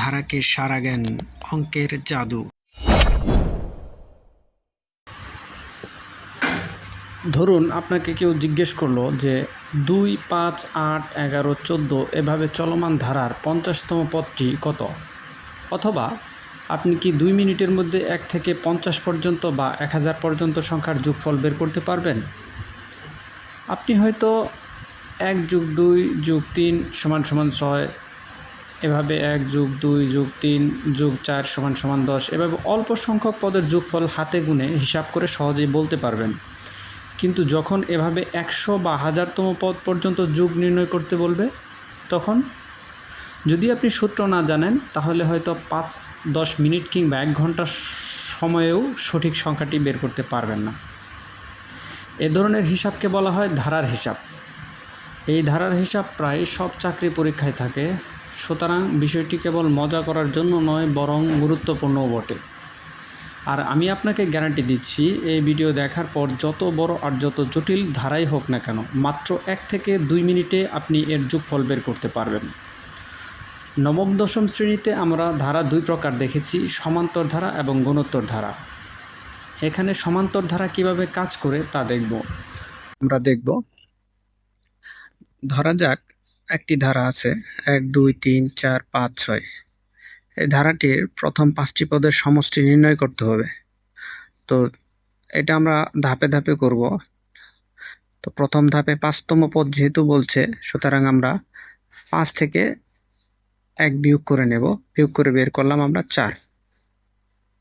ধারাকে সারা জ্ঞান, অঙ্কের জাদু। ধরুন আপনাকে কেউ জিজ্ঞেস করল যে দুই, পাঁচ, আট, এগারো, চোদ্দ এভাবে চলমান ধারার পঞ্চাশতম পদটি কত? অথবা আপনি কি দুই মিনিটের মধ্যে এক থেকে পঞ্চাশ পর্যন্ত বা এক হাজার পর্যন্ত সংখ্যার যোগফল বের করতে পারবেন? আপনি হয়তো এক যুগ দুই যুগ তিন সমান সমান ছয় এভাবে এক যুগ দুই যুগ তিন যুগ চার সমান সমান দশ। এভাবে অল্প সংখ্যক পদের যোগফল হাতে গুনে হিসাব করে সহজেই বলতে পারবেন। কিন্তু যখন এভাবে একশো বা হাজারতম পদ পর্যন্ত যোগ নির্ণয় করতে বলবে, তখন যদি আপনি সূত্র না জানেন, তাহলে হয়তো পাঁচ, দশ মিনিট কিংবা এক ঘণ্টা সময়েও সঠিক সংখ্যাটি বের করতে পারবেন না। এ ধরনের হিসাবকে বলা হয় ধারার হিসাব। এই ধারার হিসাব প্রায় সব চাকরি পরীক্ষায় থাকে। সুতরাং বিষয়টি কেবল মজা করার জন্য নয়, বরং গুরুত্বপূর্ণও বটে। আর আমি আপনাকে গ্যারান্টি দিচ্ছি, এই ভিডিও দেখার পর যত বড় আর যত জটিল ধারাই হোক না কেন, মাত্র এক থেকে দুই মিনিটে আপনি এর যোগফল বের করতে পারবেন। নবম, দশম শ্রেণীতে আমরা ধারা দুই প্রকার দেখেছি, সমান্তর ধারা এবং গুণোত্তর ধারা। এখানে সমান্তর ধারা কীভাবে কাজ করে তা দেখব। আমরা দেখব। ধরা যাক একটি ধারা আছে, এক, দুই, তিন, চার, পাঁচ, ছয়। এই ধারাটির প্রথম পাঁচটি পদের সমষ্টি নির্ণয় করতে হবে। তো এটা আমরা ধাপে ধাপে করব। তো প্রথম ধাপে পাঁচতম পদ যেহেতু বলছে, সুতরাং আমরা পাঁচ থেকে এক বিয়োগ করে নেব। বিয়োগ করে বের করলাম আমরা চার।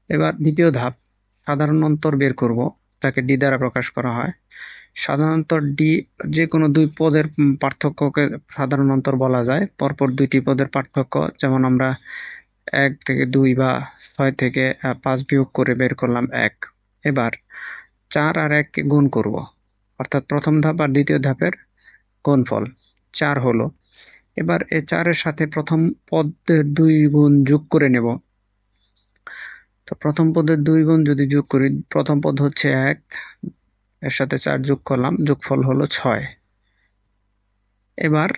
এবার দ্বিতীয় ধাপ, সাধারণ অন্তর বের করব, তাকে ডি দ্বারা প্রকাশ করা হয়। সাধারণত ডি যে কোনো দুই পদের পার্থক্যকে সাধারণ অন্তর বলা যায়। পরপর দুইটি পদের পার্থক্য, যেমন আমরা এক থেকে দুই বা ছয় থেকে পাঁচ বিয়োগ করে বের করলাম এক। এবার চার আর এক গুণ করব। অর্থাৎ প্রথম ধাপ আর দ্বিতীয় ধাপের গুণফল। চার হলো। এবার এ চারের সাথে প্রথম পদের দুই গুণ যোগ করে নেব। তো প্রথম পদের দুই গুণ যদি যোগ করি, প্রথম পদ হচ্ছে এক এর সাথে চার যোগ করলাম, যোগফল হলো ছয়। এবার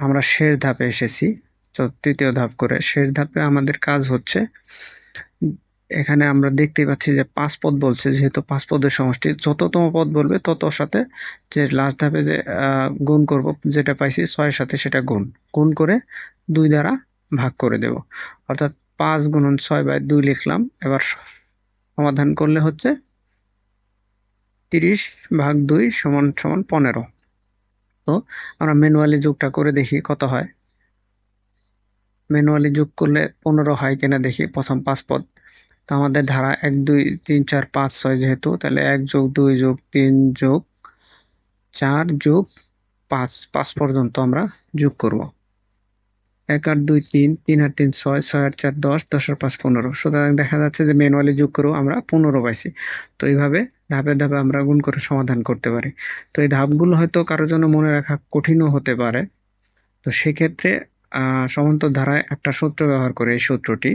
আমরা শেষ ধাপে এসেছি তৃতীয় ধাপ করে। শেষ ধাপে আমাদের কাজ হচ্ছে, এখানে আমরা দেখতে পাচ্ছি যে পাঁচ পদ বলছে, যেহেতু পাঁচ পদের সমষ্টি, যততম পদ বলবে তত সাথে যে লাস্ট ধাপে যে গুণ করব, যেটা পাইছি ছয়ের সাথে সেটা গুণ। গুণ করে দুই দ্বারা ভাগ করে দেব। অর্থাৎ পাঁচ গুণন ছয় বাই দুই লিখলাম, এবার সমাধান করলে হচ্ছে তিরিশ ভাগ দুই সমান সমান পনেরো। তো আমরা ম্যানুয়ালি যোগটা করে দেখি কত হয়। ম্যানুয়ালি যোগ করলে পনেরো হয় কিনা দেখি, প্রথম পাঁচ পদ। তো আমাদের ধারা এক, দুই, তিন, চার, পাঁচ, ছয় যেহেতু, তাহলে এক যোগ দুই যোগ তিন যোগ চার যোগ পাঁচ পাঁচ পর্যন্ত আমরা যোগ করব। এক আট দুই তিন তিন আট তিন ছয় ছয় আট চার দশ দশ আর পাঁচ পনেরো। সুতরাং দেখা যাচ্ছে যে ম্যানুয়ালি যোগ করেও আমরা পনেরো পাইছি। তো এইভাবে ধাপে ধাপে আমরা গুণ করে সমাধান করতে পারি। তো এই ধাপগুলো হয়তো কারোর জন্য মনে রাখা কঠিনও হতে পারে। তো সেক্ষেত্রে সমান্তর ধারায় একটা সূত্র ব্যবহার করে এই সূত্রটি।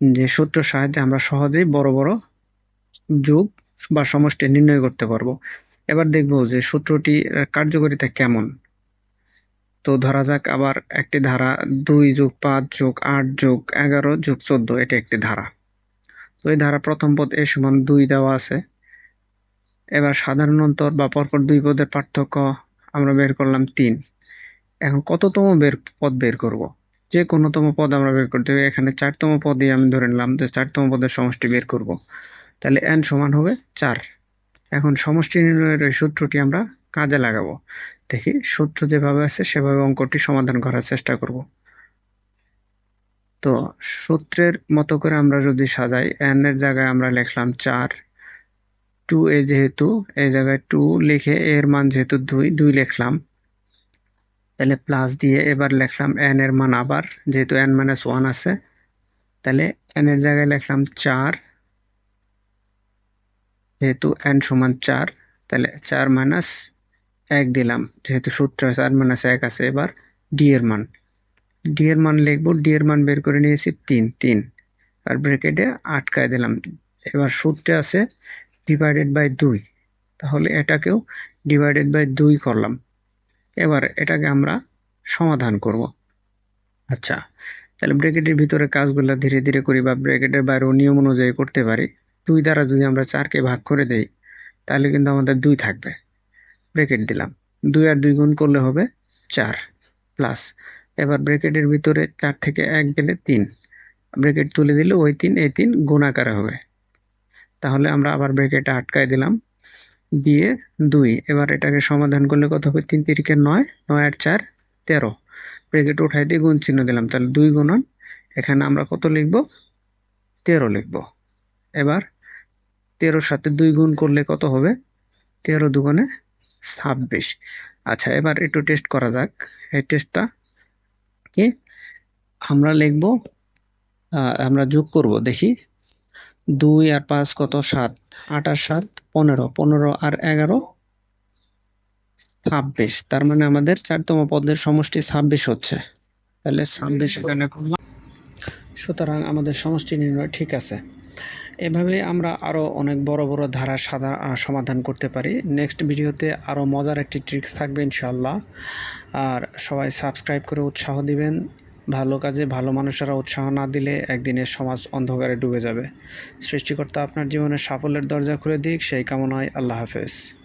যে সূত্রের সাহায্যে আমরা সহজেই বড় বড় যোগ বা সমষ্টি নির্ণয় করতে পারব। এবার দেখব যে সূত্রটি কার্যকারিতা কেমন? তো ধরা যাক আবার একটি ধারা, দুই যোগ পাঁচ যোগ আট যোগ এগারো যোগ চোদ্দ, এটি একটি ধারা। তো এই ধারা প্রথম পদ এ সমান দুই দেওয়া আছে। এবার সাধারণ অন্তর বা পরপর দুই পদের পার্থক্য আমরা বের করলাম তিন। এখন কততম বের, পদ বের করব? যে কোনোতম পদ আমরা বের করতে হবে। এখানে চারতম পদই আমি ধরে নিলাম যে চারতম পদের সমষ্টি বের করব। তাহলে এন সমান হবে চার। এখন সমষ্টি নির্ণয়ের সূত্রটি আমরা কাজে লাগাবো। দেখি সূত্র যেভাবে আছে, সেভাবে অঙ্কটি সমাধান করার চেষ্টা করব। তো সূত্রের মতো করে আমরা যদি সাজাই এন এর জায়গায় আমরা লিখলাম চার টু এ যেহেতু, এই জায়গায় টু লিখে এর মান যেহেতু দুই দুই লিখলাম। তাহলে প্লাস দিয়ে এবার লিখলাম এন এর মান আবার, যেহেতু এন মাইনাস ওয়ান আছে। তাহলে এন এর জায়গায় লিখলাম চার, যেহেতু এন সমান চার, তাহলে চার মাইনাস এক দিলাম, যেহেতু সূত্র আছে চার মাইনাস এক আছে, এবার ডি এর মান। ডি এর মান লিখব ডি এর মান বের করে নিয়েছি তিন তিন। আর ব্রেকেটে আটকায় দিলাম। এবার সূত্রে আছে ডিভাইডেড বাই দুই। তাহলে এটাকেও ডিভাইডেড বাই দুই করলাম। এবার এটাকে আমরা সমাধান করব। আচ্ছা তাহলে ব্র্যাকেটের ভিতরে কাজগুলো ধীরে ধীরে করি বা ব্র্যাকেটের বাইরেও নিয়ম অনুযায়ী করতে পারি। দুই দ্বারা যদি আমরা চারকে ভাগ করে দেই, তাহলে কিন্তু আমাদের দুই থাকবে। ব্র্যাকেট দিলাম। দুই আর দুই গুণ করলে হবে চার প্লাস এবার ব্র্যাকেটের ভিতরে চার থেকে এক গেলে তিন। ব্র্যাকেট তুলে দিলে ওই তিন, এই তিন গুণ আকারে হবে। তাহলে আমরা আবার ব্র্যাকেটে আটকায় দিলাম। দিয়ে দুই। এবার এটাকে সমাধান করলে কত হবে? তিন তিরিকে নয় নয় আর চার, তেরো। ব্র্যাকেট উঠাই দিয়ে গুণ চিহ্ন দিলাম। তাহলে দুই গুণন। এখানে আমরা কত লিখব? তেরো লিখব। এবার তেরোর সাথে দুই গুণ করলে কত হবে? তেরো দুগুণে ছাব্বিশ। আচ্ছা এবার একটু টেস্ট করা যাক। এই টেস্টটা কি? আমরা লিখব আমরা যোগ করব, দেখি। দুই আর পাঁচ কত? সাত। আট আর সাত, পনেরো। পনেরো আর এগারো, ছাব্বিশ। তার মানে আমাদের চারতম পদের সমষ্টি ছাব্বিশ হচ্ছে। তাহলে ছাব্বিশ এখানে সুতরাং আমাদের সমষ্টি নির্ণয় ঠিক আছে। এভাবে আমরা আরও অনেক বড় বড় ধারা সাদা সমাধান করতে পারি। নেক্সট ভিডিওতে আরও মজার একটি ট্রিক্স থাকবে ইনশাল্লাহ আর সবাই সাবস্ক্রাইব করে উৎসাহ দিবেন। ভালো কাজে ভালো মানুষেরা উৎসাহ না দিলে একদিনের সমাজ অন্ধকারে ডুবে যাবে। সৃষ্টিকর্তা আপনার জীবনে সাফল্যের দরজা খুলে দিক। সেই কামনায় আল্লাহ হাফেজ।